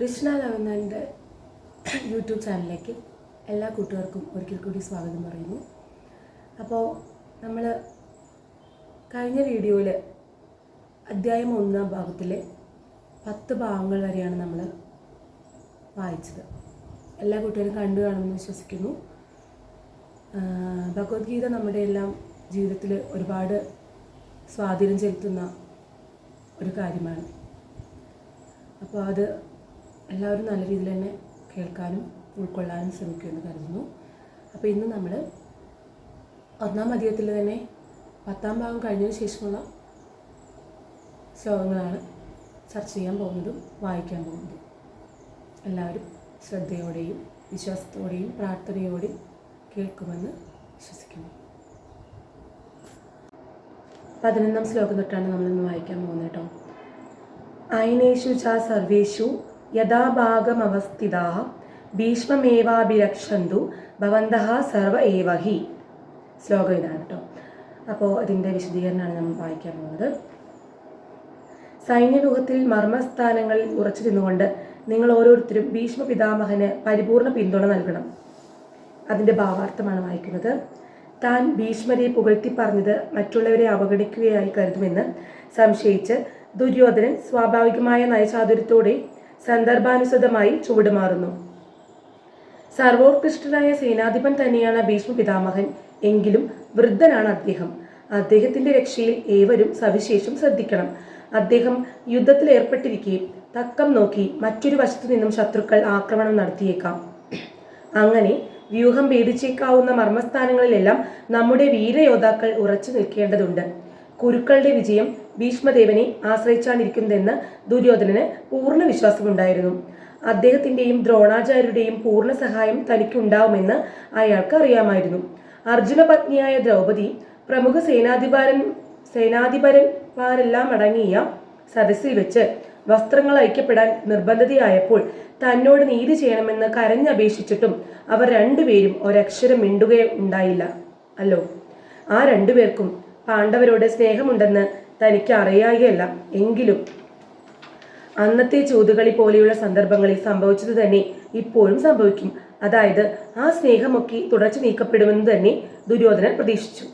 Krishna ലവന്നന്റെ YouTube ചാനലിലേക്ക് എല്ലാ കൂട്ടുകാർക്കും ഒരിക്കൽ കൂടി സ്വാഗതം പറയുന്നു. അപ്പോൾ നമ്മൾ കഴിഞ്ഞ വീഡിയോയിൽ അധ്യായം ഒന്നാം ഭാഗത്തിലെ പത്ത് ഭാഗങ്ങൾ വരെയാണ് നമ്മൾ വായിച്ചത്. എല്ലാ കൂട്ടുകാരും കണ്ടു കാണുമെന്ന് വിശ്വസിക്കുന്നു. ഭഗവത്ഗീത നമ്മുടെ എല്ലാം ജീവിതത്തിൽ ഒരുപാട് സ്വാധീനം ചെലുത്തുന്ന ഒരു കാര്യമാണ്. അപ്പോൾ അത് എല്ലാവരും നല്ല രീതിയിൽ തന്നെ കേൾക്കാനും ഉൾക്കൊള്ളാനും ശ്രമിക്കുമെന്ന് കരുതുന്നു. അപ്പോൾ ഇന്ന് നമ്മൾ ഒന്നാം അധികത്തിൽ തന്നെ പത്താം ഭാഗം കഴിഞ്ഞതിന് ശേഷമുള്ള ശ്ലോകങ്ങളാണ് ചർച്ച ചെയ്യാൻ പോകുന്നതും വായിക്കാൻ പോകുന്നതും. എല്ലാവരും ശ്രദ്ധയോടെയും വിശ്വാസത്തോടെയും പ്രാർത്ഥനയോടെയും കേൾക്കുമെന്ന് വിശ്വസിക്കുന്നു. പതിനൊന്നാം ശ്ലോകം തൊട്ടാണ് നമ്മളിന്ന് വായിക്കാൻ പോകുന്നത് കേട്ടോ. അയനേഷു ച സർവേഷു യഥാഭാഗമവസ്ഥിതാ ഭീഷ്മമേവാഭിരക്ഷന്തു ഭവന്തഃ സർവ ഏവ ഹി ശ്ലോകം ഇതാണ് കേട്ടോ. അപ്പോൾ ഇതിന്റെ വിശദീകരണമാണ് നമ്മൾ വായിക്കാൻ പോകുന്നത്. സൈന്യവ്യൂഹത്തിൽ മർമ്മസ്ഥാനങ്ങളിൽ ഉറച്ചു നിന്നുകൊണ്ട് നിങ്ങൾ ഓരോരുത്തരും ഭീഷ്മ പിതാമഹന് പരിപൂർണ പിന്തുണ നൽകണം. അതിന്റെ ഭാവാർത്ഥമാണ് വായിക്കുന്നത്. താൻ ഭീഷ്മരെ പുകഴ്ത്തി പറഞ്ഞത് മറ്റുള്ളവരെ അവഗണിക്കുകയായി കരുതുമെന്ന് സംശയിച്ച് ദുര്യോധനൻ സ്വാഭാവികമായ നയചാതുര്യത്തോടെ സന്ദർഭാനുസൃതമായി ചുവടുമാറുന്നു സർവോത്കൃഷ്ടനായ സേനാധിപൻ തന്നെയാണ് ഭീഷ്മ പിതാമഹൻ. എങ്കിലും വൃദ്ധനാണ് അദ്ദേഹം. അദ്ദേഹത്തിന്റെ രക്ഷയിൽ ഏവരും സവിശേഷം ശ്രദ്ധിക്കണം. അദ്ദേഹം യുദ്ധത്തിൽ ഏർപ്പെട്ടിരിക്കെ തക്കം നോക്കി മറ്റൊരു വശത്തു നിന്നും ശത്രുക്കൾ ആക്രമണം നടത്തിയേക്കാം. അങ്ങനെ വ്യൂഹം ഭേദിച്ചേക്കാവുന്ന മർമ്മസ്ഥാനങ്ങളിലെല്ലാം നമ്മുടെ വീരയോദ്ധാക്കൾ ഉറച്ചു നിൽക്കേണ്ടതുണ്ട്. കുരുക്കളുടെ വിജയം ഭീഷ്മദേവനെ ആശ്രയിച്ചാണിരിക്കുന്നതെന്ന് ദുര്യോധനന് പൂർണ വിശ്വാസമുണ്ടായിരുന്നു. അദ്ദേഹത്തിന്റെയും ദ്രോണാചാര്യരുടെയും പൂർണ സഹായം തനിക്കുണ്ടാവുമെന്ന് അയാൾക്ക് അറിയാമായിരുന്നു. അർജുന പത്നിയായ ദ്രൗപദി പ്രമുഖ സേനാധിപരൻ സേനാധിപരന്മാരെല്ലാം അടങ്ങിയ സദസ്സിൽ വെച്ച് വസ്ത്രങ്ങൾ ഐക്യപ്പെടാൻ നിർബന്ധതയായപ്പോൾ തന്നോട് നീതി ചെയ്യണമെന്ന് കരഞ്ഞപേക്ഷിച്ചിട്ടും അവർ രണ്ടുപേരും ഒരക്ഷരം മിണ്ടുകയുണ്ടായില്ല അല്ലോ? ആ രണ്ടുപേർക്കും പാണ്ഡവരോട് സ്നേഹമുണ്ടെന്ന് തനിക്ക് അറിയായല്ല എങ്കിലും അന്നത്തെ ചൂതുകളി പോലെയുള്ള സന്ദർഭങ്ങളിൽ സംഭവിച്ചത് തന്നെ ഇപ്പോഴും സംഭവിക്കും. അതായത് ആ സ്നേഹമൊക്കെ തുടച്ചു നീക്കപ്പെടുമെന്ന് തന്നെ ദുര്യോധനൻ പ്രതീക്ഷിച്ചു.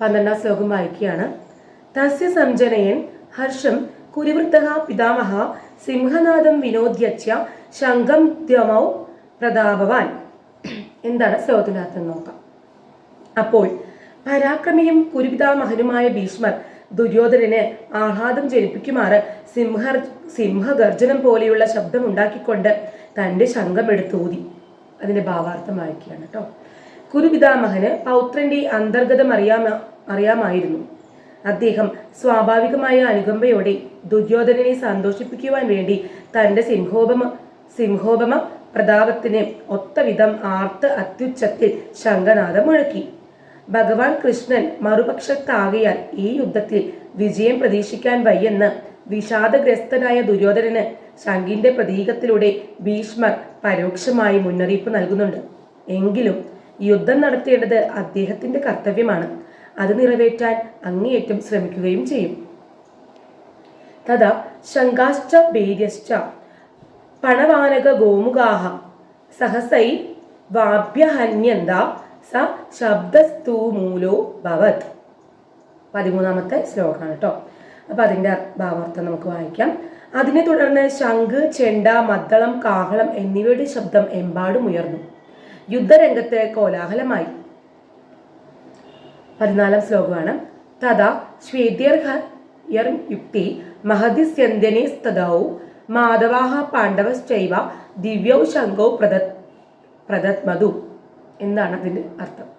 പന്ത്രണ്ടാം ശ്ലോകം വായിക്കുകയാണ്. തസ്യ സംജനയൻ ഹർഷം കുരുവൃത്ത പിതാമഹ സിംഹനാഥം വിനോദ്യച്ഛ ശംഖം ദ്യമൗ പ്രതാപവാൻ. എന്താണ് ശ്ലോകത്തിന്റെ അർത്ഥം നോക്കാം. അപ്പോൾ പരാക്രമിയും കുരുപിതാമഹനുമായ ഭീഷ്മർ ദുര്യോധനനെ ആഹ്ലാദം ജനിപ്പിക്കുമാറ് സിംഹ സിംഹഗർജനം പോലെയുള്ള ശബ്ദം ഉണ്ടാക്കിക്കൊണ്ട് തന്റെ ശംഖമെടുത്തൂതി അതിന്റെ ഭാവാർത്ഥം വായിക്കുകയാണ് കേട്ടോ. കുരുപിതാമഹന് പൗത്രന്റെ അന്തർഗതം അറിയാമ അറിയാമായിരുന്നു. അദ്ദേഹം സ്വാഭാവികമായ അനുകമ്പയോടെ ദുര്യോധനനെ സന്തോഷിപ്പിക്കുവാൻ വേണ്ടി തന്റെ സിംഹോപമ സിംഹോപമ പ്രതാപത്തിന് ഒത്തവിധം ആർത്ത് അത്യുച്ചത്തിൽ ശംഖനാഥം മുഴക്കി. ഭഗവാൻ കൃഷ്ണൻ മറുപക്ഷത്താകിയാൽ ഈ യുദ്ധത്തിൽ വിജയം പ്രതീക്ഷിക്കാൻ വയ്യെന്ന് വിഷാദഗ്രസ്തനായ ദുര്യോധനന് ശങ്കിന്റെ പ്രതീകത്തിലൂടെ ഭീഷ്മർ പരോക്ഷമായി മുന്നറിയിപ്പ് നൽകുന്നുണ്ട്. എങ്കിലും യുദ്ധം നടത്തേണ്ടത് അദ്ദേഹത്തിന്റെ കർത്തവ്യമാണ്. അത് നിറവേറ്റാൻ അങ്ങേയറ്റം ശ്രമിക്കുകയും ചെയ്യും. തഥാ ശങ്കാശ്ച ഭേര്യശ്ച പണവാനക ഗോമുഖാഹ സഹസൈ വാഭ്യഹന്യന്ത സ ശബ്ദസ്തൂമൂലോ ഭവത്. പതിമൂന്നാമത്തെ ശ്ലോകമാണ് കേട്ടോ. അപ്പൊ അതിന്റെ ഭാവാർത്ഥം നമുക്ക് വായിക്കാം. അതിനെ തുടർന്ന് ശംഖ് ചെണ്ട മദ്ദളം കാഹളം എന്നിവയുടെ ശബ്ദം എമ്പാടും ഉയർന്നു. യുദ്ധരംഗത്ത് കോലാഹലമായി. പതിനാലാം ശ്ലോകമാണ്. തഥാ ശ്വേത്യർഹ യർ യുക്തി മഹതിസ്യന്ത്യനെ സ്തദൗ മാധവാഹ പാണ്ഡവശ്ചൈവ ദിവ്യൗ ശംഖോ പ്രദ പ്രദത്മതു. എന്താണ് അതിന്റെ അർത്ഥം.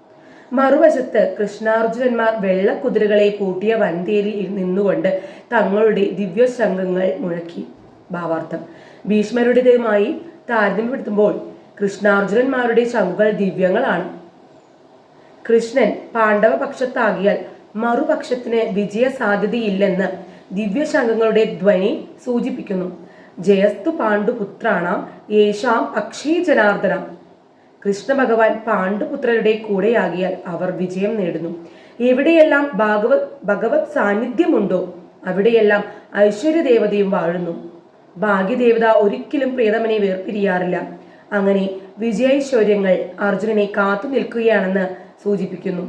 മറുവശത്ത് കൃഷ്ണാർജുനന്മാർ വെള്ളക്കുതിരകളെ കൂട്ടിയ വൻതേരിൽ നിന്നുകൊണ്ട് തങ്ങളുടെ ദിവ്യശംഖങ്ങൾ മുഴക്കി. ഭാവാർത്ഥം. ഭീഷ്മരുടേതുമായി താരതമ്യപ്പെടുത്തുമ്പോൾ കൃഷ്ണാർജുനന്മാരുടെ ശംഖുകൾ ദിവ്യങ്ങളാണ്. കൃഷ്ണൻ പാണ്ഡവ പക്ഷത്താകിയാൽ മറുപക്ഷത്തിന് വിജയ സാധ്യതയില്ലെന്ന് ദിവ്യശംഖങ്ങളുടെ ധ്വനി സൂചിപ്പിക്കുന്നു. ജയസ്തു പാണ്ഡുപുത്രാണാം യേശാം പക്ഷീ ജനാർദ്ദന കൃഷ്ണ ഭഗവാൻ പാണ്ഡുപുത്രരുടെ കൂടെയാകിയാൽ അവർ വിജയം നേടുന്നു. എവിടെയെല്ലാം ഭാഗവത് ഭഗവത് സാന്നിധ്യമുണ്ടോ അവിടെയെല്ലാം ഐശ്വര്യദേവതയും വാഴുന്നു. ഭാഗ്യദേവത ഒരിക്കലും പ്രിയതമനെ വേർപിരിയാറില്ല. അങ്ങനെ വിജയൈശ്വര്യങ്ങൾ അർജുനനെ കാത്തു നിൽക്കുകയാണെന്ന് സൂചിപ്പിക്കുന്നു.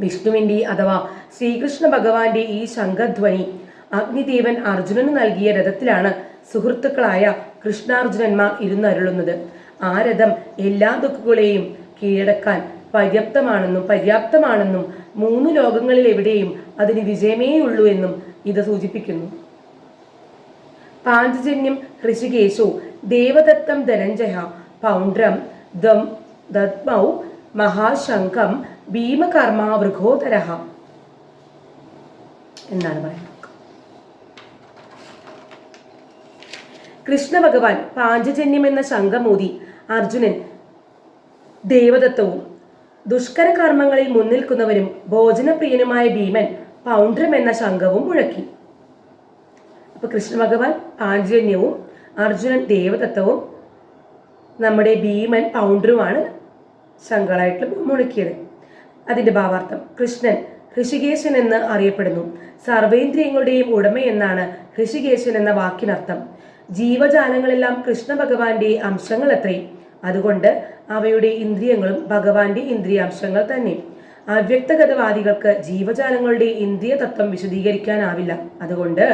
വിഷ്ണുവിന്റെ അഥവാ ശ്രീകൃഷ്ണ ഭഗവാന്റെ ഈ ശംഖധ്വനി അഗ്നിദേവൻ അർജുനന് നൽകിയ രഥത്തിലാണ് സുഹൃത്തുക്കളായ കൃഷ്ണാർജുനന്മാർ ഇരുന്നരുളുന്നത്. ആ രഥം എല്ലാ ദുഃഖങ്ങളെയും കീഴടക്കാൻ പര്യാപ്തമാണെന്നും പര്യാപ്തമാണെന്നും മൂന്ന് ലോകങ്ങളിൽ എവിടെയും അതിന് വിജയമേ ഉള്ളൂ എന്നും ഇത് സൂചിപ്പിക്കുന്നു. പാഞ്ചജന്യം ഋഷികേശു ദേവദത്തം ധനഞ്ജയ പൗണ്ട്രം ദം ദത്മൗ മഹാശങ്കം ഭീമകർമ്മ എന്നാണ് പറയുന്നത്. കൃഷ്ണ ഭഗവാൻ പാഞ്ചജന്യം എന്ന ശംഖമൂതി അർജുനൻ. ദേവദത്തവും ദുഷ്കര കർമ്മങ്ങളിൽ മുൻനിൽക്കുന്നവരും ഭോജനപ്രിയനുമായ ഭീമൻ പൗണ്ഡ്രം എന്ന ശംഖവും മുഴക്കി. അപ്പൊ കൃഷ്ണ ഭഗവാൻ പാഞ്ചജന്യവും അർജുനൻ ദേവദത്തവും നമ്മുടെ ഭീമൻ പൗണ്ഡ്രുമാണ് ശങ്കളായിട്ട് മുഴക്കിയത്. അതിന്റെ ഭാവാർത്ഥം കൃഷ്ണൻ ഋഷികേശൻ എന്ന് അറിയപ്പെടുന്നു. സർവേന്ദ്രിയങ്ങളുടെയും ഉടമ എന്നാണ് ഋഷികേശൻ എന്ന വാക്കിനർത്ഥം. ജീവജാലങ്ങളെല്ലാം കൃഷ്ണ ഭഗവാന്റെ അംശങ്ങൾ അത്രേ അതുകൊണ്ട് അവയുടെ ഇന്ദ്രിയങ്ങളും ഭഗവാന്റെ ഇന്ദ്രിയാംശങ്ങൾ തന്നെ. അവ്യക്തഗതവാദികൾക്ക് ജീവജാലങ്ങളുടെ ഇന്ദ്രിയ തത്വം വിശദീകരിക്കാനാവില്ല. അതുകൊണ്ട്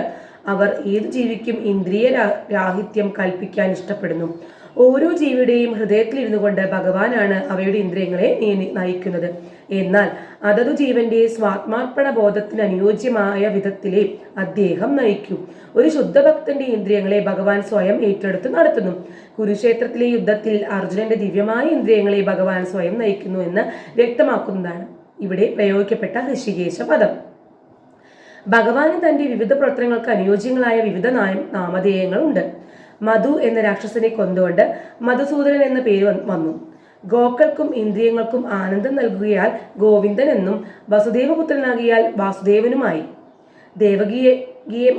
അവർ ഏത് ജീവിക്കും ഇന്ദ്രിയ രാഹിത്യം കൽപ്പിക്കാൻ ഇഷ്ടപ്പെടുന്നു. ഓരോ ജീവിയുടെയും ഹൃദയത്തിലിരുന്നു കൊണ്ട് ഭഗവാനാണ് അവയുടെ ഇന്ദ്രിയങ്ങളെ നയിക്കുന്നത്. എന്നാൽ അതതു ജീവന്റെ സ്വാത്മാർപ്പണ ബോധത്തിന് അനുയോജ്യമായ വിധത്തിലെ അദ്ദേഹം നയിക്കും. ഒരു ശുദ്ധഭക്തന്റെ ഇന്ദ്രിയങ്ങളെ ഭഗവാൻ സ്വയം ഏറ്റെടുത്ത് നടത്തുന്നു. കുരുക്ഷേത്രത്തിലെ യുദ്ധത്തിൽ അർജുനന്റെ ദിവ്യമായ ഇന്ദ്രിയങ്ങളെ ഭഗവാൻ സ്വയം നയിക്കുന്നു എന്ന് വ്യക്തമാക്കുന്നതാണ് ഇവിടെ പ്രയോഗിക്കപ്പെട്ട ഋഷികേശ പദം. ഭഗവാന് തന്റെ വിവിധ പ്രവർത്തനങ്ങൾക്ക് അനുയോജ്യങ്ങളായ വിവിധ നാമധേയങ്ങളുണ്ട്. മധു എന്ന രാക്ഷസനെ കൊന്നുകൊണ്ട് മധുസൂദനൻ എന്ന പേര് വന്നു. ഗോക്കൾക്കും ഇന്ദ്രിയങ്ങൾക്കും ആനന്ദം നൽകുകയാൽ ഗോവിന്ദൻ എന്നും വസുദേവപുത്രനാകിയാൽ വാസുദേവനുമായി. ദേവകിയെ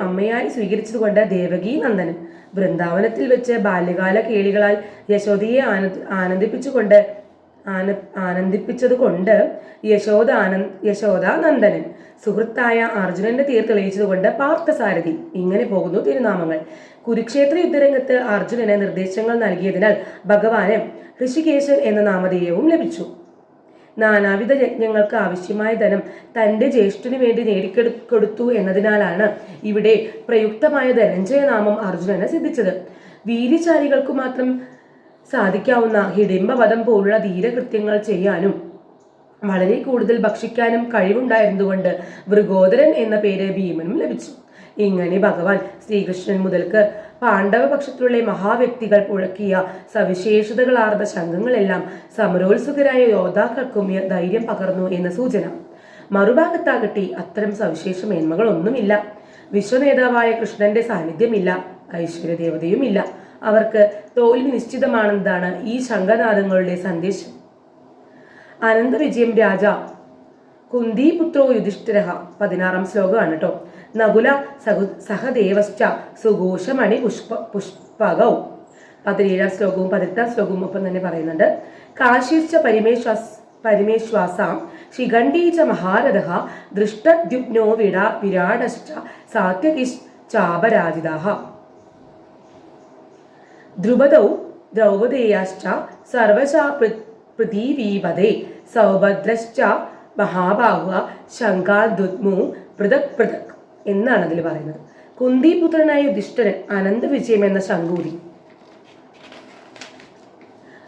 അമ്മയായി സ്വീകരിച്ചതുകൊണ്ട് ദേവകി നന്ദനൻ വൃന്ദാവനത്തിൽ വെച്ച് ബാല്യകാല കേളികളാൽ യശോദയെ ആനന്ദ ആനന്ദിപ്പിച്ചുകൊണ്ട് ആന ആനന്ദിപ്പിച്ചതുകൊണ്ട് യശോദ ആനന്ദ് യശോദ നന്ദനൻ. സുഹൃത്തായ അർജുനന്റെ തീർ തെളിയിച്ചതുകൊണ്ട് പാർത്ഥസാരഥി. ഇങ്ങനെ പോകുന്നു തിരുനാമങ്ങൾ. കുരുക്ഷേത്ര യുദ്ധരംഗത്ത് അർജുനന് നിർദ്ദേശങ്ങൾ നൽകിയതിനാൽ ഭഗവാന് ഋഷികേശൻ എന്ന നാമധേയവും ലഭിച്ചു. നാനാവിധ യജ്ഞങ്ങൾക്ക് ആവശ്യമായ ധനം തന്റെ ജ്യേഷ്ഠന് വേണ്ടി നേടിക്കൊടുത്തു എന്നതിനാലാണ് ഇവിടെ പ്രയുക്തമായ ധനഞ്ജയ നാമം അർജുനന് സിദ്ധിച്ചത്. വീര്യശാലികൾക്ക് മാത്രം സാധിക്കാവുന്ന ഹിഡിംബവധം പോലുള്ള ധീരകൃത്യങ്ങൾ ചെയ്യാനും വളരെ കൂടുതൽ ഭക്ഷിക്കാനും കഴിവുണ്ടായിരുന്നുകൊണ്ട് വൃഗോദരൻ എന്ന പേര് ഭീമനും ലഭിച്ചു. ഇങ്ങനെ ഭഗവാൻ ശ്രീകൃഷ്ണൻ മുതൽക്ക് പാണ്ഡവ പക്ഷത്തിലുള്ള മഹാവ്യക്തികൾ പുഴക്കിയ സവിശേഷതകളാർന്ന ശംഖങ്ങളെല്ലാം സമരോത്സുകരായ യോദ്ധാക്കൾക്കും ധൈര്യം പകർന്നു എന്ന സൂചന. മറുഭാഗത്താകട്ടെ അത്തരം സവിശേഷ മേന്മകളൊന്നുമില്ല വിശ്വനേതാവായ കൃഷ്ണന്റെ സാന്നിധ്യമില്ല. ഐശ്വര്യ ഐശ്വര്യദേവതയുമില്ല. അവർക്ക് തോൽവി നിശ്ചിതമാണെന്നതാണ് ഈ ശംഖനാഥങ്ങളുടെ സന്ദേശം. അനന്തവിജയം രാജ. കുന്തിപുത്രോ യുധിഷ്ഠിര പതിനാറാം ശ്ലോകമാണ് കേട്ടോ നകുല സഹു സഹദേവശ്ച സുഘോഷമണി പുഷ്പ പുഷ്പകൗ. പതിനേഴാം ശ്ലോകവും പതിനെട്ടാം ശ്ലോകവും ഒപ്പം തന്നെ പറയുന്നുണ്ട്. കാശിശ്ച പരിമേശ്വാസ പരിമേശ്വാസാം ശിഖണ്ഡീച മഹാരഥ ദൃഷ്ടദ്യുഗ്നോ വിട വിരാടശ്ച സാത്യകിശ് ചാപരാജിത ധ്രുപദൗ ദ്രൗപദേയാശ്ച സർവശാ പൃഥിവീപദേ സൗഭദ്രശ്ച മഹാബാഹ ശങ്കാദുദ്മു പൃഥക് പൃഥക്. എന്നാണ് അതിൽ പറയുന്നത്. കുന്തിപുത്രനായ യുധിഷ്ഠരൻ അനന്തവിജയം എന്ന ശങ്കൂരി.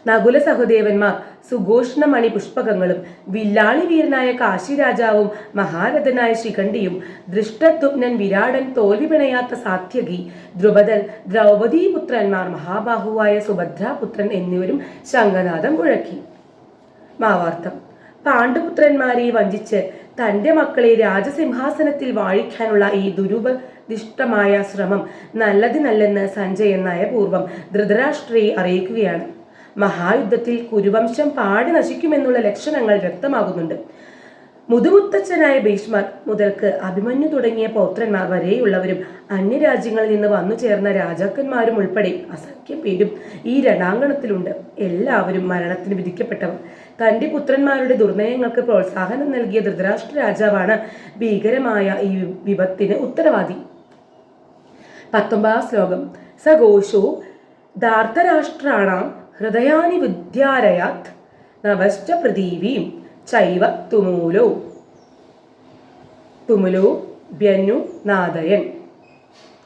നകുല സഹദേവന്മാർ സുഘോഷണമണി പുഷ്പകങ്ങളും വില്ലാളി വീരനായ കാശി രാജാവും മഹാരഥനായ ശിഖണ്ഡിയും ദൃഷ്ടദ്യുപ്നൻ വിരാടൻ തോൽവി പിണയാത്ത സാത്യകി ദ്രുപദൻ ദ്രൗപദീപുത്രന്മാർ മഹാബാഹുവായ സുഭദ്രാപുത്രൻ എന്നിവരും ശംഖനാഥം മുഴക്കി. മാവാർത്ഥം പാണ്ഡുപുത്രന്മാരെ വഞ്ചിച്ച് തന്റെ മക്കളെ രാജസിംഹാസനത്തിൽ വാഴിക്കാനുള്ള ഈ ദുരൂപ ദുരുപദിഷ്ടമായ ശ്രമം നല്ലതിനല്ലെന്ന് സഞ്ജയൻ നയപൂർവം ധൃതരാഷ്ട്രയെ അറിയിക്കുകയാണ്. മഹായുദ്ധത്തിൽ കുരുവംശം പാടി നശിക്കുമെന്നുള്ള ലക്ഷണങ്ങൾ വ്യക്തമാകുന്നുണ്ട്. മുതുമുത്തച്ഛനായ ഭീഷ്മർ മുതൽക്ക് അഭിമന്യു തുടങ്ങിയ പൗത്രന്മാർ വരെയുള്ളവരും അന്യരാജ്യങ്ങളിൽ നിന്ന് വന്നു ചേർന്ന രാജാക്കന്മാരും ഉൾപ്പെടെ അസഖ്യ പേരും ഈ രണാങ്കണത്തിലുണ്ട്. എല്ലാവരും മരണത്തിന് വിധിക്കപ്പെട്ടവർ. തന്റെ പുത്രന്മാരുടെ ദുർനയങ്ങൾക്ക് പ്രോത്സാഹനം നൽകിയ ധൃതരാഷ്ട്ര രാജാവാണ് ഭീകരമായ ഈ വിപത്തിന് ഉത്തരവാദി. പത്തൊമ്പതാം ശ്ലോകം. സഘോഷോ ധാർത്തരാഷ്ട്രാണാം ഹൃദയാനി വിദ്യാരയാത് നവശ്ച പൃഥീവീം ചൈവ തുമൂലോ. തുമുലോ ബ്യന്നു നാദയൻ.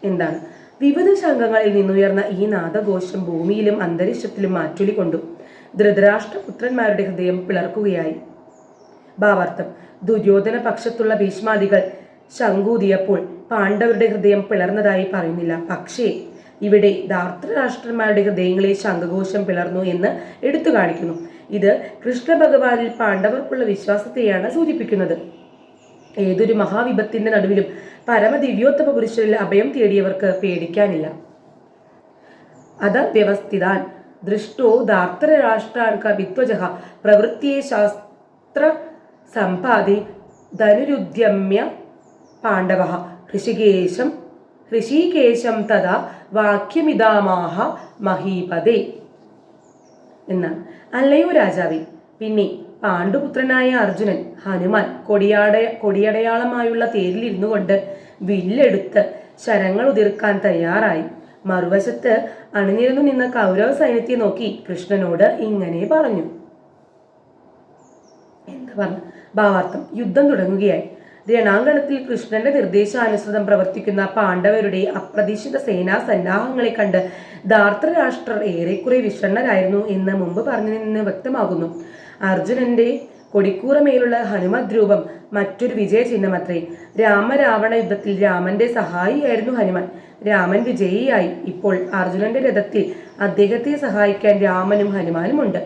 എന്താണ്? വിവിധ ശംഖങ്ങളിൽ നിന്നുയർന്ന ഈ നാദഘോഷം ഭൂമിയിലും അന്തരീക്ഷത്തിലും മാറ്റൊലി ധൃതരാഷ്ട്രപുത്രന്മാരുടെ ഹൃദയം പിളർക്കുകയായി. ഭാവാർത്ഥം ദുര്യോധന പക്ഷത്തുള്ള ഭീഷ്മാദികൾ ശങ്കൂതിയപ്പോൾ പാണ്ഡവരുടെ ഹൃദയം പിളർന്നതായി പറയുന്നില്ല. പക്ഷേ ഇവിടെ ധാർത്തരാഷ്ട്രന്മാരുടെ ഹൃദയങ്ങളെ ശംഖഘോഷം പിളർന്നു എന്ന് എടുത്തു കാണിക്കുന്നു. ഇത് കൃഷ്ണ ഭഗവാനിൽ പാണ്ഡവർക്കുള്ള വിശ്വാസത്തെയാണ് സൂചിപ്പിക്കുന്നത്. ഏതൊരു മഹാവിപത്തിന്റെ നടുവിലും പരമദിവ്യോത്തമ പുരുഷനിൽ അഭയം തേടിയവർക്ക് പേടിക്കാനില്ല. അത് വ്യവസ്ഥിതാൻ ദൃഷ്ടോ ധാർത്തരാഷ്ട്രാൻ വിത്വജ. പ്രവൃത്തിയെ ശാസ്ത്ര സമ്പാദി ധനുരുദ്യമ്യ പാണ്ഡവ. ഋഷികേശം ഋഷികേശം തഥാ വാക്യമിതാമാഹ മഹീപതേ. എന്നാണ്. അല്ലയോ രാജാവി പിന്നെ പാണ്ഡുപുത്രനായ അർജുനൻ ഹനുമാൻ കൊടിയാട കൊടിയടയാളമായുള്ള തേരിലിരുന്നു കൊണ്ട് വില്ലെടുത്ത് ശരങ്ങൾ ഉതിർക്കാൻ തയ്യാറായി. മറുവശത്ത് അണിഞ്ഞിരുന്നു നിന്ന കൗരവ സൈന്യത്തെ നോക്കി കൃഷ്ണനോട് ഇങ്ങനെ പറഞ്ഞു. എന്താ പറഞ്ഞു? ഭാവാർത്ഥം. യുദ്ധം തുടങ്ങുകയായി. രണാങ്കണത്തിൽ കൃഷ്ണന്റെ നിർദ്ദേശാനുസൃതം പ്രവർത്തിക്കുന്ന പാണ്ഡവരുടെ അപ്രതീക്ഷിത സേനാ സന്നാഹങ്ങളെ കണ്ട് ധാർത്തരാഷ്ട്രർ ഏറെക്കുറെ വിഷണ്ണരായിരുന്നു എന്ന് മുമ്പ് പറഞ്ഞു നിന്ന് വ്യക്തമാകുന്നു. അർജുനന്റെ കൊടിക്കൂറമേലുള്ള ഹനുമത് രൂപം മറ്റൊരു വിജയചിഹ്നമത്രേ. രാമരാവണ യുദ്ധത്തിൽ രാമന്റെ സഹായിയായിരുന്നു ഹനുമാൻ. രാമൻ വിജയിയായി. ഇപ്പോൾ അർജുനന്റെ രഥത്തിൽ അദ്ദേഹത്തെ സഹായിക്കാൻ രാമനും ഹനുമാനും ഉണ്ട്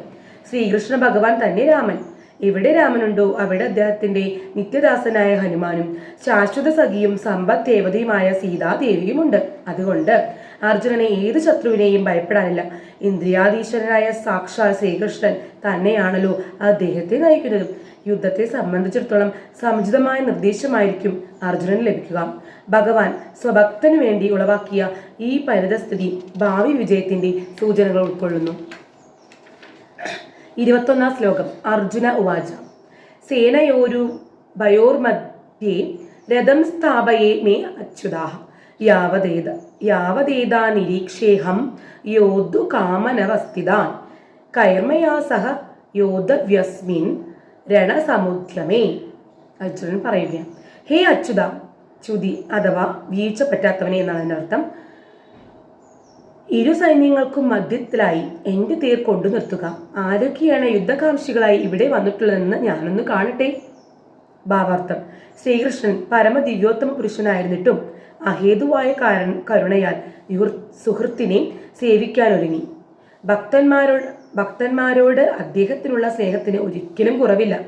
ശ്രീകൃഷ്ണ ഭഗവാൻ തന്നെ രാമൻ. എവിടെ രാമനുണ്ടോ അവിടെ അദ്ദേഹത്തിന്റെ നിത്യദാസനായ ഹനുമാനും ശാശ്വത സഖിയും സമ്പദ് ദേവതയുമായ സീതാദേവിയുമുണ്ട്. അതുകൊണ്ട് അർജുനനെ ഏത് ശത്രുവിനെയും ഭയപ്പെടാനില്ല. ഇന്ദ്രിയാധീശ്വരനായ സാക്ഷാൽ ശ്രീകൃഷ്ണൻ തന്നെയാണല്ലോ അദ്ദേഹത്തെ നയിക്കുന്നത്. യുദ്ധത്തെ സംബന്ധിച്ചിടത്തോളം സമുചിതമായ നിർദ്ദേശമായിരിക്കും അർജുനന് ലഭിക്കുക. ഭഗവാൻ സ്വഭക്തന് വേണ്ടി ഉളവാക്കിയ ഈ പരിതസ്ഥിതി ഭാവി വിജയത്തിന്റെ സൂചനകൾ ഉൾക്കൊള്ളുന്നു. ഇരുപത്തൊന്നാം ശ്ലോകം അർജുന ഉവാച. സേനയോരു ഭയോർമധ്യേ രഥം സ്ഥാപയേ മേ അച്യുതാഹ. യാവതേത യാവതേതാ നിരീക്ഷേഹം യോദ്ധു കാമനവസ്ഥിതാൻ. കൈർമയാ സഹ യോദ്ധവ്യസ്മിൻ രണസമുദ്യമേ. അച്യുതൻ പറയുകയാണ്. ഹേ അച്യുത ചുതി അഥവാ വീഴ്ച പറ്റാത്തവനെ എന്നാണ് അർത്ഥം ഇരു സൈന്യങ്ങൾക്കും മധ്യത്തിലായി എന്റെ തേർ കൊണ്ടു നിർത്തുക. ആരൊക്കെയാണ് യുദ്ധകാംക്ഷികളായി ഇവിടെ വന്നിട്ടുള്ളതെന്ന് ഞാനൊന്ന് കാണട്ടെ? ഭാവാർത്ഥം. ശ്രീകൃഷ്ണൻ പരമദിവ്യോത്തമ പുരുഷനായിരുന്നിട്ടും അഹേതുവായ കാരണ കരുണയാൽ സുഹൃത്തിനെ സേവിക്കാനൊരുങ്ങി. ഭക്തന്മാരോട് ഭക്തന്മാരോട് അദ്ദേഹത്തിനുള്ള സ്നേഹത്തിന് ഒരിക്കലും കുറവില്ല.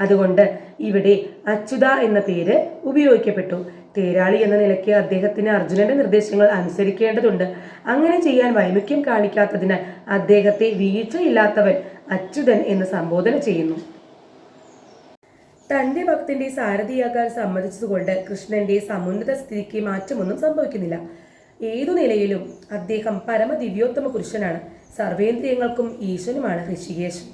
അതുകൊണ്ട് ഇവിടെ അച്യുത എന്ന പേര് ഉപയോഗിക്കപ്പെട്ടു. തേരാളി എന്ന നിലയ്ക്ക് അദ്ദേഹത്തിന് അർജുനന്റെ നിർദ്ദേശങ്ങൾ അനുസരിക്കേണ്ടതുണ്ട്. അങ്ങനെ ചെയ്യാൻ വൈമുഖ്യം കാണിക്കാത്തതിനാൽ അദ്ദേഹത്തെ വീഴ്ചയില്ലാത്തവൻ അച്യുതൻ എന്ന് സംബോധന ചെയ്യുന്നു. തന്റെ ഭക്തന്റെ സാരഥിയാകാൻ സമ്മതിച്ചതുകൊണ്ട് കൃഷ്ണന്റെ സമുന്നത സ്ഥിതിക്ക് മാറ്റമൊന്നും സംഭവിക്കുന്നില്ല. ഏതു നിലയിലും അദ്ദേഹം പരമ ദിവ്യോത്തമ പുരുഷനാണ്. സർവേന്ദ്രിയങ്ങൾക്കും ഈശ്വനുമാണ് ഋഷികേശൻ.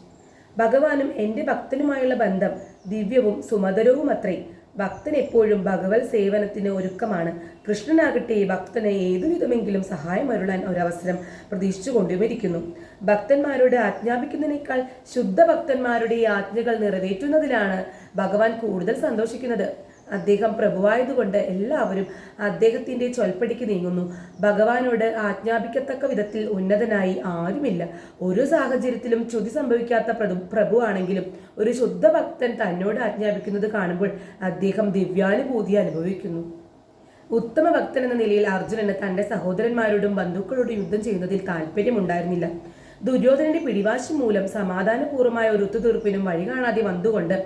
ഭഗവാനും എന്റെ ഭക്തനുമായുള്ള ബന്ധം ദിവ്യവും സുമധുരവുമത്രേ. ഭക്തൻ എപ്പോഴും ഭഗവത് സേവനത്തിന് ഒരുക്കമാണ്. കൃഷ്ണനാകട്ടെ ഭക്തന് ഏതുവിധമെങ്കിലും സഹായം അരുളാൻ ഒരവസരം പ്രതീക്ഷിച്ചു കൊണ്ടുവരിക്കുന്നു ഭക്തന്മാരോട് ആജ്ഞാപിക്കുന്നതിനേക്കാൾ ശുദ്ധ ഭക്തന്മാരുടെ ആജ്ഞകൾ നിറവേറ്റുന്നതിലാണ് ഭഗവാൻ കൂടുതൽ സന്തോഷിക്കുന്നത്. അദ്ദേഹം പ്രഭുവായതുകൊണ്ട് എല്ലാവരും അദ്ദേഹത്തിന്റെ ചൊൽപ്പടിക്ക് നീങ്ങുന്നു. ഭഗവാനോട് ആജ്ഞാപിക്കത്തക്ക വിധത്തിൽ ഉന്നതനായി ആരുമില്ല. ഒരു സാഹചര്യത്തിലും ചുതി സംഭവിക്കാത്ത പ്രഭു പ്രഭു ആണെങ്കിലും ഒരു ശുദ്ധ ഭക്തൻ തന്നോട് ആജ്ഞാപിക്കുന്നത് കാണുമ്പോൾ അദ്ദേഹം ദിവ്യാനുഭൂതി അനുഭവിക്കുന്നു. ഉത്തമ ഭക്തൻ എന്ന നിലയിൽ അർജുനന് തന്റെ സഹോദരന്മാരോടും ബന്ധുക്കളോടും യുദ്ധം ചെയ്യുന്നതിൽ താല്പര്യമുണ്ടായിരുന്നില്ല ദുര്യോധനന്റെ പിടിവാശി മൂലം സമാധാനപൂർവമായ ഒരു ഒത്തുതീർപ്പിനും വഴി കാണാതെ വന്നുകൊണ്ട്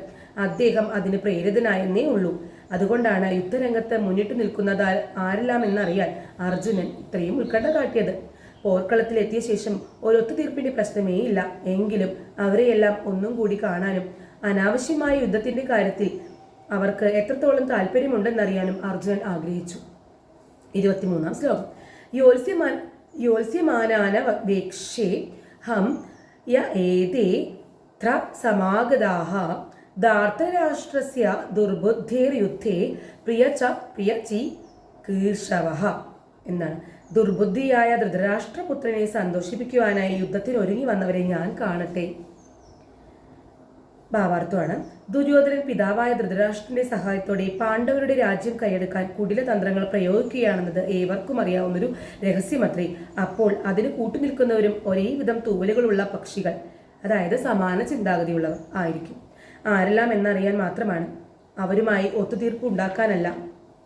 അദ്ദേഹം അതിന് പ്രേരിതനായെന്നേ ഉള്ളൂ. അതുകൊണ്ടാണ് യുദ്ധരംഗത്ത് മുന്നിട്ട് നിൽക്കുന്നത് ആരെല്ലാമെന്നറിയാൻ അർജുനൻ ഇത്രയും ഉത്കണ്ഠ കാട്ടിയത്. പോർക്കളത്തിലെത്തിയ ശേഷം ഒരൊത്തുതീർപ്പിന്റെ പ്രശ്നമേ ഇല്ല എങ്കിലും അവരെയെല്ലാം ഒന്നും കൂടി കാണാനും അനാവശ്യമായ യുദ്ധത്തിന്റെ കാര്യത്തിൽ അവർക്ക് എത്രത്തോളം താല്പര്യമുണ്ടെന്നറിയാനും അർജുനൻ ആഗ്രഹിച്ചു. ഇരുപത്തിമൂന്നാം ശ്ലോകം. യോത്സ്യമാൻ യോത്സ്യമാനാന വേക്ഷേ ഹം യ ഏതേ ത്ര സമാഗതാഹ ധാർത്തരാഷ്ട്രസ്യ ദുർബുദ്ധിർയുദ്ധേ പ്രിയ ച പ്രിയ ചി കീർഷവ എന്നാണ്. ദുർബുദ്ധിയായ ധൃതരാഷ്ട്രപുത്രനെ സന്തോഷിപ്പിക്കുവാനായി യുദ്ധത്തിൽ ഒരുങ്ങി വന്നവരെ ഞാൻ കാണട്ടെ. ഭാവാർത്ഥമാണ്. ദുര്യോധനൻ പിതാവായ ധൃതരാഷ്ട്രന്റെ സഹായത്തോടെ പാണ്ഡവരുടെ രാജ്യം കൈയെടുക്കാൻ കുടില തന്ത്രങ്ങൾ പ്രയോഗിക്കുകയാണെന്നത് ഏവർക്കും അറിയാവുന്നൊരു രഹസ്യമത്രേ. അപ്പോൾ അതിന് കൂട്ടുനിൽക്കുന്നവരും ഒരേ വിധം തൂവലുകളുള്ള പക്ഷികൾ അതായത് സമാന ചിന്താഗതിയുള്ളവർ ആയിരിക്കും. ആരെല്ലാം എന്നറിയാൻ മാത്രമാണ്. അവരുമായി ഒത്തുതീർപ്പ് ഉണ്ടാക്കാനല്ല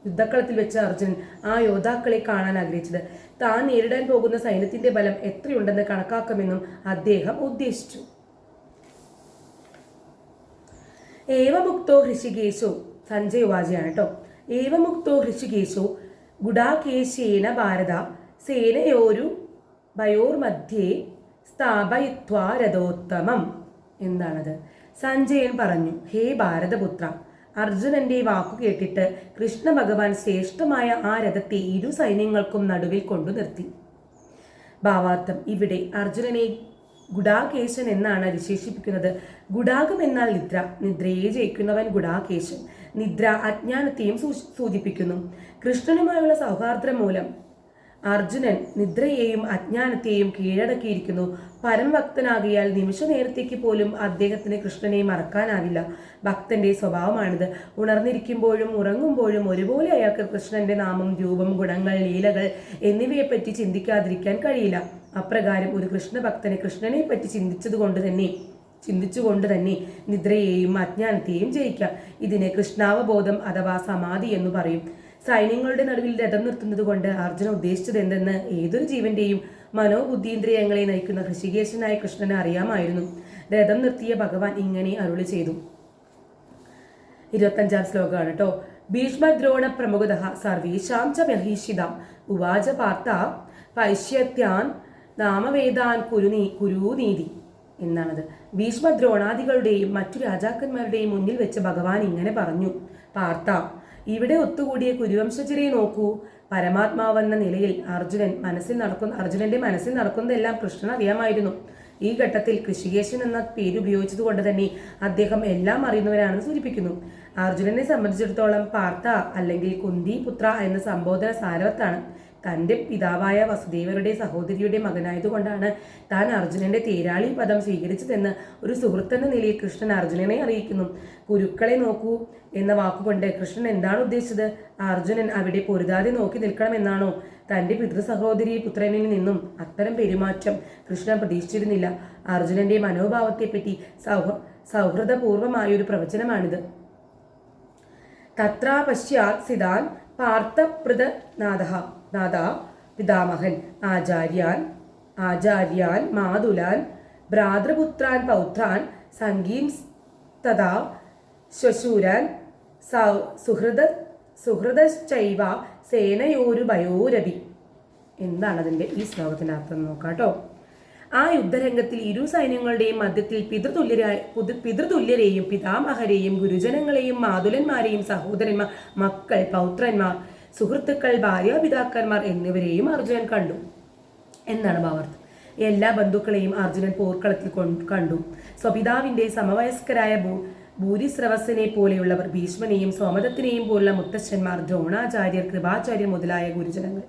യുദ്ധക്കളത്തിൽ വെച്ച് അർജുനൻ ആ യോദ്ധാക്കളെ കാണാൻ ആഗ്രഹിച്ചത്. താൻ നേരിടാൻ പോകുന്ന സൈന്യത്തിന്റെ ബലം എത്രയുണ്ടെന്ന് കണക്കാക്കുമെന്നും അദ്ദേഹം ഉദ്ദേശിച്ചു. ഏവമുക്തോ ഹൃഷികേശോ സഞ്ജയ് വാജയാണ് കേട്ടോ ഏവമുക്തോ ഹൃഷികേശോ ഗുഡാകേശേന ഭാരത സേനയോരു ഭയോർമധ്യേ സ്ഥാപയിത്വാ രഥോത്തമം. എന്താണത്? സഞ്ജയൻ പറഞ്ഞു ഹേ ഭാരതപുത്ര അർജുനന്റെ വാക്കു കേട്ടിട്ട് കൃഷ്ണ ഭഗവാൻ ശ്രേഷ്ഠമായ ആ രഥത്തെ ഇരു സൈന്യങ്ങൾക്കും നടുവിൽ കൊണ്ടു നിർത്തി. ഭാവാർത്ഥം ഇവിടെ അർജുനനെ ഗുഡാകേശൻ എന്നാണ് വിശേഷിപ്പിക്കുന്നത് ഗുഡാകം എന്നാൽ നിദ്ര നിദ്രയെ ജയിക്കുന്നവൻ ഗുഡാകേശൻ. നിദ്ര അജ്ഞാനത്തെയും സൂചിപ്പിക്കുന്നു. കൃഷ്ണനുമായുള്ള സൗഹാർദ്ദം മൂലം അർജുനൻ നിദ്രയെയും അജ്ഞാനത്തെയും കീഴടക്കിയിരിക്കുന്നു. പരമഭക്തനാകിയാൽ നിമിഷ നേരത്തേക്ക് പോലും അദ്ദേഹത്തിന് കൃഷ്ണനെ മറക്കാനാവില്ല. ഭക്തന്റെ സ്വഭാവമാണിത്. ഉണർന്നിരിക്കുമ്പോഴും ഉറങ്ങുമ്പോഴും ഒരുപോലെ അയാൾക്ക് കൃഷ്ണന്റെ നാമം രൂപം ഗുണങ്ങൾ ലീലകൾ എന്നിവയെപ്പറ്റി ചിന്തിക്കാതിരിക്കാൻ കഴിയില്ല. അപ്രകാരം ഒരു കൃഷ്ണഭക്തന് കൃഷ്ണനെ പറ്റി ചിന്തിച്ചതുകൊണ്ട് തന്നെ ചിന്തിച്ചുകൊണ്ട് തന്നെ നിദ്രയെയും അജ്ഞാനത്തെയും ജയിക്കാം ഇതിനെ കൃഷ്ണാവബോധം അഥവാ സമാധി എന്ന് പറയും. സൈന്യങ്ങളുടെ നടുവിൽ രഥം നിർത്തുന്നത് കൊണ്ട് അർജുന ഉദ്ദേശിച്ചത് എന്തെന്ന് ഏതൊരു ജീവന്റെയും മനോബുദ്ധീന്ദ്രിയങ്ങളെ നയിക്കുന്ന ഋഷികേശനായ കൃഷ്ണനെ അറിയാമായിരുന്നു. രഥം നിർത്തിയ ഭഗവാൻ ഇങ്ങനെ അരുളി ചെയ്തു. ഇരുപത്തഞ്ചാം ശ്ലോകമാണ് കേട്ടോ ഭീഷ്മദ്രോണ പ്രമുഖത സർവീശാം ച ഉവാച പാർത്ത പൈശ്യത്യാൻ നാമവേദാൻ കുരുനീ കുരുനീതി എന്നാണത്. ഭീഷ്മദ്രോണാദികളുടെയും മറ്റു രാജാക്കന്മാരുടെയും മുന്നിൽ വെച്ച് ഭഗവാൻ ഇങ്ങനെ പറഞ്ഞു. പാർത്ത ഇവിടെ ഒത്തുകൂടിയ കുരുവംശചിരയെ നോക്കൂ. പരമാത്മാവെന്ന നിലയിൽ അർജുനൻ മനസ്സിൽ നടക്കുന്ന അർജുനന്റെ മനസ്സിൽ നടക്കുന്നതെല്ലാം കൃഷ്ണൻ അറിയാമായിരുന്നു ഈ ഘട്ടത്തിൽ കൃഷികേശൻ എന്ന പേര് ഉപയോഗിച്ചത് കൊണ്ട് തന്നെ അദ്ദേഹം എല്ലാം അറിയുന്നവരാണെന്ന് സൂചിപ്പിക്കുന്നു. അർജുനനെ സംബന്ധിച്ചിടത്തോളം പാർത്ത അല്ലെങ്കിൽ കുന്തി പുത്ര എന്ന സംബോധന സാരവത്താണ്. തന്റെ പിതാവായ വസുദേവരുടെ സഹോദരിയുടെ മകനായതുകൊണ്ടാണ് താൻ അർജുനന്റെ തേരാളി പദം സ്വീകരിച്ചതെന്ന് ഒരു സുഹൃത്തെന്ന നിലയിൽ കൃഷ്ണൻ അർജുനനെ അറിയിക്കുന്നു. കുരുക്കളെ നോക്കൂ എന്ന വാക്കുകൊണ്ട് കൃഷ്ണൻ എന്താണ് ഉദ്ദേശിച്ചത്? അർജുനൻ അവിടെ പൊരുതാതെ നോക്കി നിൽക്കണമെന്നാണോ? തന്റെ പിതൃ സഹോദരി പുത്രനിൽ നിന്നും അത്തരം പെരുമാറ്റം കൃഷ്ണൻ പ്രതീക്ഷിച്ചിരുന്നില്ല. അർജുനന്റെ മനോഭാവത്തെപ്പറ്റി സൗഹ സൗഹൃദപൂർവമായൊരു പ്രവചനമാണിത്. തത്രാ സിദാൻ സിതാൻ പാർത്ഥപൃതനാഥ നാഥ പിതാമഹൻ ആചാര്യാൻ ആചാര്യാൻ മാതുലാൻ ഭ്രാതൃപുത്രാൻ പൗത്രാൻ സംഗീം തഥാ ശ്വശൂരാൻ സുഹൃദ സുഹൃദൈവ സേനയോരു ഭയോരവി എന്താണ് അതിന്റെ ഈ ശ്ലോകത്തിന്റെ അർത്ഥം നോക്കാം കേട്ടോ. ആ യുദ്ധരംഗത്തിൽ ഇരു സൈന്യങ്ങളുടെയും മധ്യത്തിൽ പിതൃതുല്യരായ പിതൃതുല്യരെയും പിതാമഹരെയും ഗുരുജനങ്ങളെയും മാതുലന്മാരെയും സഹോദരന്മാർ മക്കൾ പൗത്രന്മാർ സുഹൃത്തുക്കൾ ഭാര്യാപിതാക്കന്മാർ എന്നിവരെയും അർജുനൻ കണ്ടു. എന്നാണ് ഭാവാർത്ഥം എല്ലാ ബന്ധുക്കളെയും അർജുനൻ പോർക്കളത്തിൽ കണ്ടു. സ്വപിതാവിന്റെ സമവയസ്കരായ ഭൂ ഭൂരിസ്രവസനെ പോലെയുള്ളവർ ഭീഷ്മനെയും സോമദത്തിനെയും പോലുള്ള മുത്തശ്ശന്മാർ ദ്രോണാചാര്യർ കൃപാചാര്യർ മുതലായ ഗുരുജനങ്ങൾ.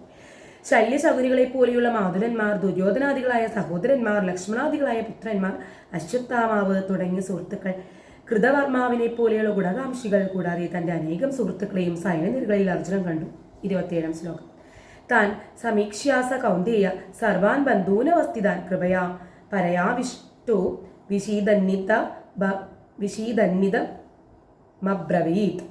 ശല്യശകുനികളെ പോലെയുള്ള മാതുരന്മാർ ദുര്യോധനാദികളായ സഹോദരന്മാർ ലക്ഷ്മണാദികളായ പുത്രന്മാർ അശ്വത്ഥാമാവ് തുടങ്ങിയ സുഹൃത്തുക്കൾ കൃതവർമാവിനെ പോലെയുള്ള ഗുണകാംക്ഷികൾ കൂടാതെ തന്റെ അനേകം സുഹൃത്തുക്കളെയും സൈനനിരകളിൽ അർജുനൻ കണ്ടു. ഇരുപത്തിയേഴാം ശ്ലോകം. താൻ സമീക്ഷ്യാസ കൗന്ദേയ സർവാൻ ബന്ധൂനവസ്ഥിതാൻ കൃപയാ പരയാവിഷ്ടോ വിശീതന്നിത വിശീതന്നിത മബ്രവീത്.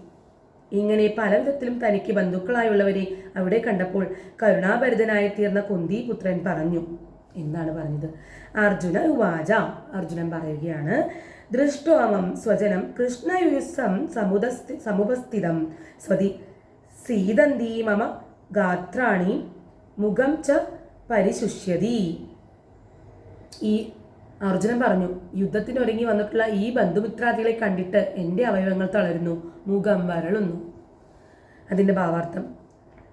ഇങ്ങനെ പലവിധത്തിലും തനിക്ക് ബന്ധുക്കളായുള്ളവരെ അവിടെ കണ്ടപ്പോൾ കരുണാഭരിതനായി തീർന്ന കുന്തി പുത്രൻ പറഞ്ഞു. എന്നാണ് പറഞ്ഞത്? അർജുന ഉവാച. അർജുനൻ പറയുകയാണ് ദൃഷ്ടോമം സ്വജനം കൃഷ്ണയുസം സമുദസ്ഥി സമുപസ്ഥിതം. സ്വതി സീതന്തി മമ ഗാത്രാണി മുഖം ച പരിശുഷ്യതി. ഈ അർജുനൻ പറഞ്ഞു യുദ്ധത്തിനൊരുങ്ങി വന്നിട്ടുള്ള ഈ ബന്ധുമിത്രാദികളെ കണ്ടിട്ട് എന്റെ അവയവങ്ങൾ തളരുന്നു മുഖം വരളുന്നു. അതിന്റെ ഭാവാർത്ഥം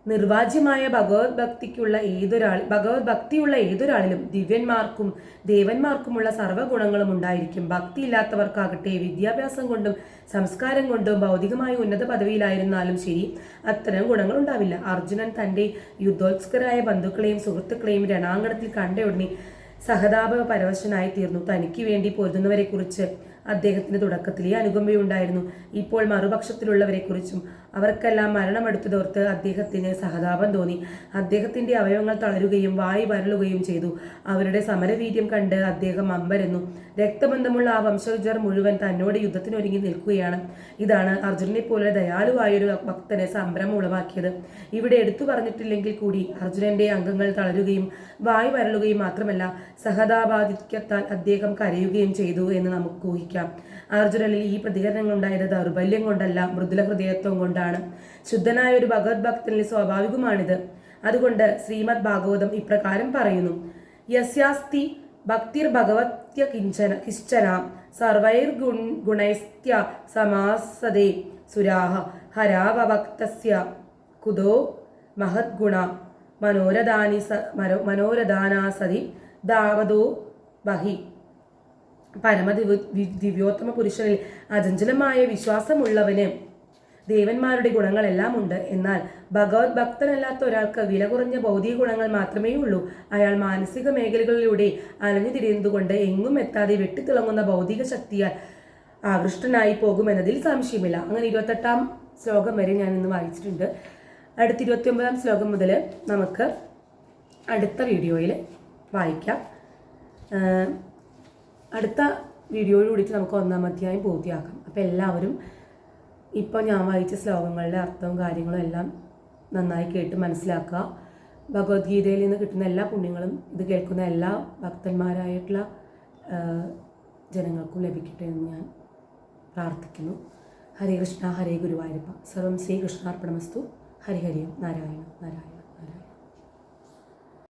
നിർവാജ്യമായ ഭഗവത് ഭക്തിക്കുള്ള ഏതൊരാൾ ഭഗവത് ഭക്തിയുള്ള ഏതൊരാളിലും ദിവ്യന്മാർക്കും ദേവന്മാർക്കുമുള്ള സർവഗുണങ്ങളും ഉണ്ടായിരിക്കും. ഭക്തി ഇല്ലാത്തവർക്കാകട്ടെ വിദ്യാഭ്യാസം കൊണ്ടും സംസ്കാരം കൊണ്ടും ഭൗതികമായ ഉന്നത പദവിയിലായിരുന്നാലും ശരി അത്തരം ഗുണങ്ങൾ ഉണ്ടാവില്ല. അർജുനൻ തന്റെ യുദ്ധോത്സ്കരായ ബന്ധുക്കളെയും സുഹൃത്തുക്കളെയും രണാങ്കണത്തിൽ കണ്ട ഉടനെ സഹതാപ പരവശനായി തീർന്നു. തനിക്ക് വേണ്ടി പൊരുതുന്നവരെക്കുറിച്ച് അദ്ദേഹത്തിന് തുടക്കത്തിലേ അനുകമ്പയുണ്ടായിരുന്നു. ഇപ്പോൾ മറുപക്ഷത്തിലുള്ളവരെക്കുറിച്ചും അവർക്കെല്ലാം മരണമെടുത്തതോർത്ത് അദ്ദേഹത്തിന് സഹതാപം തോന്നി. അദ്ദേഹത്തിന്റെ അവയവങ്ങൾ തളരുകയും വായി വരളുകയും ചെയ്തു. അവരുടെ സമരവീര്യം കണ്ട് അദ്ദേഹം അമ്പരന്നു. രക്തബന്ധമുള്ള ആ വംശജർ മുഴുവൻ തന്നോട് യുദ്ധത്തിനൊരുങ്ങി നിൽക്കുകയാണ്. ഇതാണ് അർജുനനെ പോലെ ദയാലുവായൊരു ഭക്തനെ സംഭ്രമം ഉളവാക്കിയത്. ഇവിടെ എടുത്തു പറഞ്ഞിട്ടില്ലെങ്കിൽ കൂടി അർജുനന്റെ അംഗങ്ങൾ തളരുകയും വായി വരളുകയും മാത്രമല്ല സഹതാപാധിക്യത്താൽ അദ്ദേഹം കരയുകയും ചെയ്തു എന്ന് നമുക്ക് ഊഹിക്കാം. അർജുനനിൽ ഈ പ്രതികരണങ്ങൾ ഉണ്ടായത് ദൗർബല്യം കൊണ്ടല്ല മൃദുല ഹൃദയത്വം കൊണ്ടാണ്. ശുദ്ധനായ ഒരു ഭഗവത് ഭക്തനിൽ സ്വാഭാവികമാണിത്. അതുകൊണ്ട് ശ്രീമദ് ഭാഗവതം ഇപ്രകാരം പറയുന്നു. യസ്യാസ്തി ഭക്തിർ ഭഗവത്യ കിഞ്ചന കിശ്ചന സർവൈർ ഗുൺ ഗുണൈസ്ത്യ സമാസതേ സുരാഹ ഹരാവഭക്തസ്യ കുതോ മഹദ്ഗുണ മനോരഥാനി സ മനോ മനോരഥാനാസതി ദാവതോ ബഹി. പരമദിവ ദിവ്യോത്തമ പുരുഷനിൽ അചഞ്ചലമായ വിശ്വാസമുള്ളവന് ദേവന്മാരുടെ ഗുണങ്ങളെല്ലാം ഉണ്ട് എന്നാൽ ഭഗവത് ഭക്തനല്ലാത്ത ഒരാൾക്ക് വില കുറഞ്ഞ ഭൗതിക ഗുണങ്ങൾ മാത്രമേ ഉള്ളൂ. അയാൾ മാനസിക മേഖലകളിലൂടെ അലഞ്ഞു തിരിയുന്നതുകൊണ്ട് എങ്ങും എത്താതെ വെട്ടിത്തിളങ്ങുന്ന ഭൗതിക ശക്തിയാൽ ആകൃഷ്ടനായി പോകുമെന്നതിൽ സംശയമില്ല. അങ്ങനെ ഇരുപത്തെട്ടാം ശ്ലോകം വരെ ഞാൻ ഇന്ന് വായിച്ചിട്ടുണ്ട്. അടുത്ത ഇരുപത്തി ഒമ്പതാം ശ്ലോകം മുതൽ നമുക്ക് അടുത്ത വീഡിയോയിൽ വായിക്കാം. അടുത്ത വീഡിയോയിൽ കൂടിയിട്ട് നമുക്ക് ഒന്നാം അധ്യായം പൂർത്തിയാക്കാം. അപ്പോൾ എല്ലാവരും ഇപ്പോൾ ഞാൻ വായിച്ച ശ്ലോകങ്ങളുടെ അർത്ഥവും കാര്യങ്ങളും എല്ലാം നന്നായി കേട്ട് മനസ്സിലാക്കുക. ഭഗവത്ഗീതയിൽ നിന്ന് കിട്ടുന്ന എല്ലാ പുണ്യങ്ങളും ഇത് കേൾക്കുന്ന എല്ലാ ഭക്തന്മാരായിട്ടുള്ള ജനങ്ങൾക്കും ലഭിക്കട്ടെ എന്ന് ഞാൻ പ്രാർത്ഥിക്കുന്നു. ഹരേ കൃഷ്ണ ഹരേ ഗുരുവായൂരപ്പ. സർവം ശ്രീകൃഷ്ണാർപ്പണമസ്തു ഹരിഹരിയും നാരായണ നാരായണ നാരായണ.